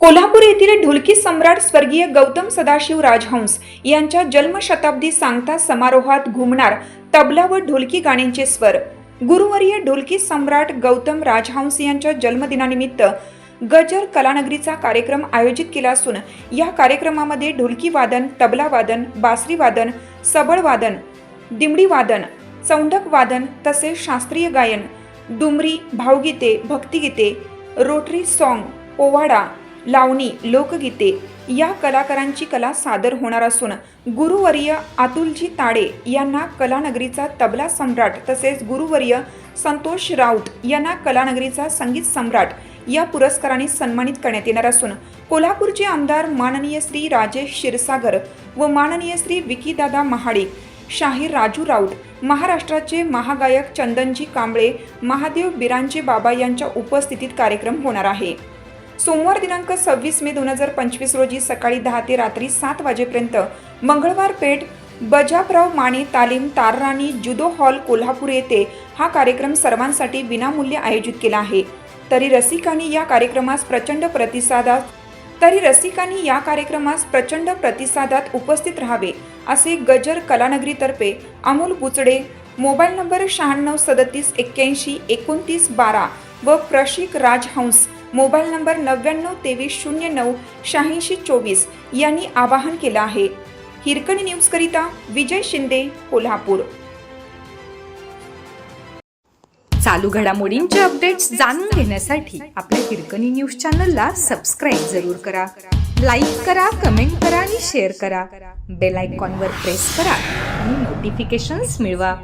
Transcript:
कोल्हापूर येथील ढोलकी सम्राट स्वर्गीय गौतम सदाशिव राजहंस यांच्या जन्मशताब्दी सांगता समारोहात घुमणार तबला व ढोलकी गाण्यांचे स्वर. गुरुवर्य ढोलकी सम्राट गौतम राजहंस यांच्या जन्मदिनानिमित्त गजर कलानगरीचा कार्यक्रम आयोजित केला असून या कार्यक्रमामध्ये ढोलकी वादन तबला वादन बासरी वादन सबळ वादन दिमडी वादन चौंडक वादन तसेच शास्त्रीय गायन डुमरी भावगीते भक्तिगीते रोटरी सॉन्ग पोवाडा लावणी लोकगीते या कलाकारांची कला सादर होणार असून गुरुवर्य अतुलजी ताडे यांना कलानगरीचा तबला सम्राट तसेच गुरुवर्य संतोष राऊत यांना कलानगरीचा संगीत सम्राट या पुरस्काराने सन्मानित करण्यात येणार असून कोल्हापूरचे आमदार माननीय श्री राजेश क्षीरसागर व माननीय श्री विकीदादा महाडिक शाहीर राजू राऊत महाराष्ट्राचे महागायक चंदनजी कांबळे महादेव बिरांचे बाबा यांच्या उपस्थितीत कार्यक्रम होणार आहे. सोमवार दिनांक सव्वीस मे दोन हजार पंचवीस रोजी सकाळी दहा ते रात्री सात वाजेपर्यंत मंगळवार पेठ बजाबराव माने तालीम तारराणी जुदो हॉल कोल्हापूर येथे हा कार्यक्रम सर्वांसाठी विनामूल्य आयोजित केला आहे. तरी रसिकांनी या कार्यक्रमास प्रचंड प्रतिसादात तरी रसिकांनी या कार्यक्रमास प्रचंड प्रतिसादात उपस्थित राहावे असे गजर कलानगरीतर्फे अमोल बुचडे मोबाईल नंबर शहाण्णव सदतीस एक्क्याऐंशी एकोणतीस बारा व प्रशिक राजहंस मोबाईल नंबर नव्याण्णव तेवीस शून्य नऊ शहाऐंशी चोवीस यांनी आवाहन केलं आहे. हिरकणी न्यूजकरिता विजय शिंदे कोल्हापूर. चालू घडामोडींचे अपडेट्स जाणून घेण्यासाठी आपल्या हिरकणी न्यूज चॅनलला सबस्क्राईब जरूर करा. लाईक करा कमेंट करा आणि शेअर करा. बेल आयकॉनवर प्रेस करा आणि नोटिफिकेशन्स मिळवा.